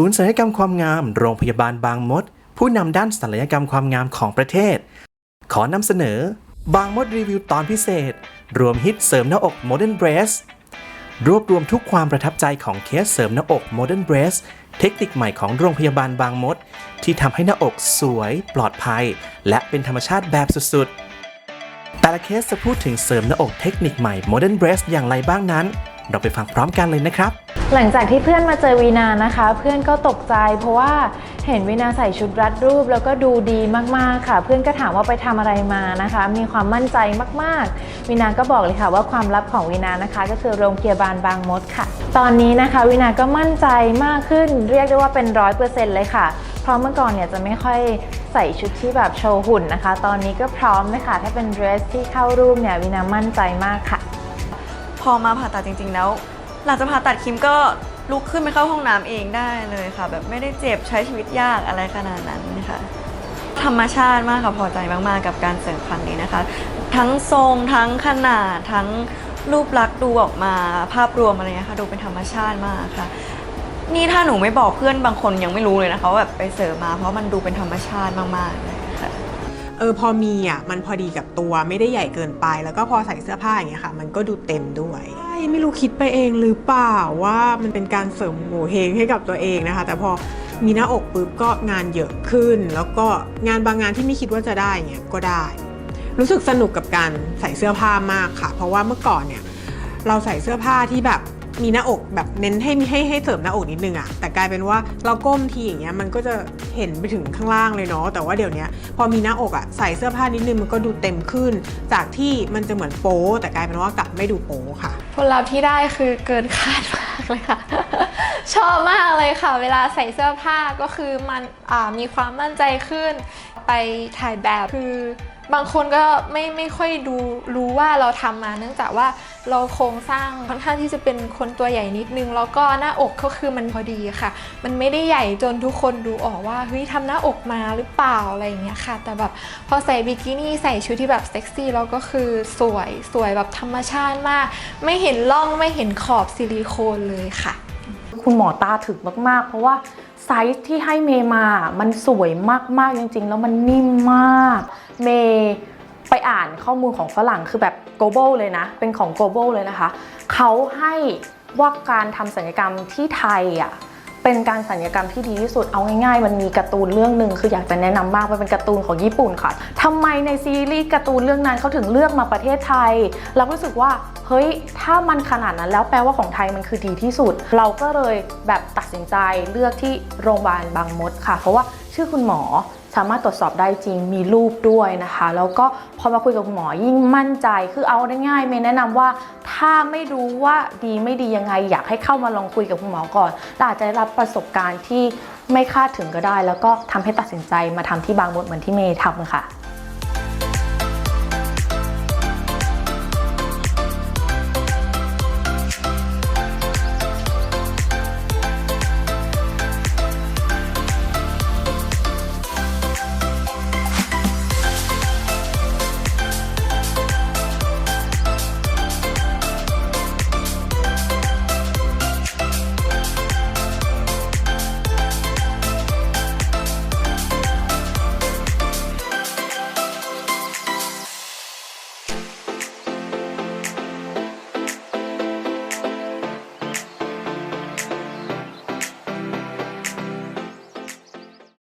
ศูนย์ศัลยกรรมความงาม โรงพยาบาลบางมด ผู้นำด้านศัลยกรรมความงามของประเทศ ขอนำเสนอ บางมดรีวิวตอนพิเศษ รวมฮิตเสริมหน้าอก Modern Breast รวบรวมทุกความประทับใจของเคสเสริมหน้าอก Modern Breast เทคนิคใหม่ของโรงพยาบาลบางมด ที่ทำให้หน้าอกสวย ปลอดภัย และเป็นธรรมชาติแบบสุดๆ แต่ละเคสจะพูดถึงเสริมหน้าอกเทคนิคใหม่ Modern Breast อย่างไรบ้างนั้น เราไปฟังพร้อมกันเลยนะครับ หลังจากที่เพื่อนมาเจอวีนานะคะ เพื่อนก็ตกใจ เพราะว่าเห็นวีนาใส่ชุดรัดรูป แล้วก็ดูดีมากๆค่ะ เพื่อนก็ถามว่าไปทำอะไรมานะคะ มีความมั่นใจมากๆวีนาก็บอกเลยค่ะว่าความลับของวีนานะคะ ก็คือโรงพยาบาลบางมดค่ะ ตอนนี้นะคะวีนาก็มั่นใจมากขึ้น เรียกได้ว่าเป็นร้อยเปอร์เซ็นต์เลยค่ะ เพราะเมื่อก่อนเนี่ยจะไม่ค่อยใส่ชุดที่แบบโชว์หุ่นนะคะ ตอนนี้ก็พร้อมเลยค่ะ ถ้าเป็นเดรสที่เข้ารูปเนี่ยวีนามั่นใจมากค่ะ พอมาผ่าตัดจริง ๆ แล้ว หลังจากผ่าตัดคิมก็ลุกขึ้นไปเข้าห้องน้ำเองได้เลยค่ะ แบบไม่ได้เจ็บใช้ชีวิตยากอะไรขนาดนั้นนะคะธรรมชาติมากค่ะพอใจมากๆกับการเสริมครั้งนี้นะคะ ทั้งทรงทั้งขนาดทั้งรูปลักษณ์ดูออกมาภาพรวมอะไรเงี้ยค่ะดูเป็นธรรมชาติมากค่ะ นี่ถ้าหนูไม่บอกเพื่อนบางคนยังไม่รู้เลยนะคะว่าแบบไปเสริมมาเพราะมันดูเป็นธรรมชาติมากๆเลย เออพอมีอะมันพอดีกับตัวไม่ได้ใหญ่เกินไป แล้วก็พอใส่เสื้อผ้าอย่างเงี้ยค่ะ มันก็ดูเต็มด้วยใช่ไม่รู้คิดไปเองหรือเปล่าว่ามันเป็นการเสริมโงเฮงให้กับตัวเองนะคะ แต่พอมีหน้าอกปุ๊บก็งานเยอะขึ้น แล้วก็งานบางงานที่ไม่คิดว่าจะได้เงี้ยก็ได้ รู้สึกสนุกกับการใส่เสื้อผ้ามากค่ะ เพราะว่าเมื่อก่อนเนี่ยเราใส่เสื้อผ้าที่แบบ มีหน้าอกแบบเน้นให้ให้ให้เสริมหน้าอกนิดนึงอะแต่กลายเป็นว่าเราก้มทีอย่างเงี้ยมันก็จะเห็นไปถึงข้างล่างเลยเนาะแต่ว่าเดี๋ยวนี้พอมีหน้าอกอะใส่เสื้อผ้านิดนึงมันก็ดูเต็มขึ้น จากที่มันจะเหมือนโป๊แต่กลายเป็นว่ากลับไม่ดูโป๊ค่ะ ผลลัพธ์ที่ได้คือเกินคาดมากเลยค่ะ ชอบมากเลยค่ะ เวลาใส่เสื้อผ้าก็คือมันมีความมั่นใจขึ้น ไปถ่ายแบบคือ บางคนก็ไม่ไม่ค่อยดูรู้ว่าเราทำมา เนื่องจากว่าเราโครงสร้างค่อนข้างที่จะเป็นคนตัวใหญ่นิดนึง แล้วก็หน้าอกก็คือมันพอดีค่ะ มันไม่ได้ใหญ่จนทุกคนดูออกว่าเฮ้ยทำหน้าอกมาหรือเปล่าอะไรอย่างเงี้ยค่ะ แต่แบบพอใส่บิกินี่ใส่ชุดที่แบบเซ็กซี่แล้วก็คือสวยสวยแบบธรรมชาติมาก ไม่เห็นร่องไม่เห็นขอบซิลิโคนเลยค่ะ คุณหมอตาถึกมาก ๆ เพราะว่าไซส์ที่ให้เมย์มา มันสวยมากๆจริงๆ แล้วมันนิ่มมาก เมย์ไปอ่านข้อมูลของฝรั่งคือแบบ global เลยนะ เป็นของ global เลยนะคะ เขาให้ว่าการทำสัญญกรรมที่ไทยอะเป็นการสัญญกรรมที่ดีที่สุดเอาง่ายๆ มันมีการ์ตูนเรื่องหนึ่งคืออยากจะแนะนำมากมันเป็นการ์ตูนของญี่ปุ่นค่ะทำไมในซีรีส์การ์ตูนเรื่องนั้นเขาถึงเลือกมาประเทศไทย เรารู้สึกว่า เฮ้ย ถ้ามันขนาดนั้นแล้วแปลว่าของไทยมันคือดีที่สุด เราก็เลยแบบตัดสินใจเลือกที่โรงพยาบาลบางมดค่ะ เพราะว่าชื่อคุณหมอสามารถตรวจสอบได้จริงมีรูปด้วยนะคะ แล้วก็พอมาคุยกับคุณหมอยิ่งมั่นใจคือเอาได้ง่ายเมย์แนะนำว่าถ้าไม่รู้ว่าดีไม่ดียังไง อยากให้เข้ามาลองคุยกับคุณหมอก่อนอาจจะได้รับประสบการณ์ที่ไม่คาดถึงก็ได้ แล้วก็ทำให้ตัดสินใจมาทำที่บางมดเหมือนที่เมย์ทำค่ะ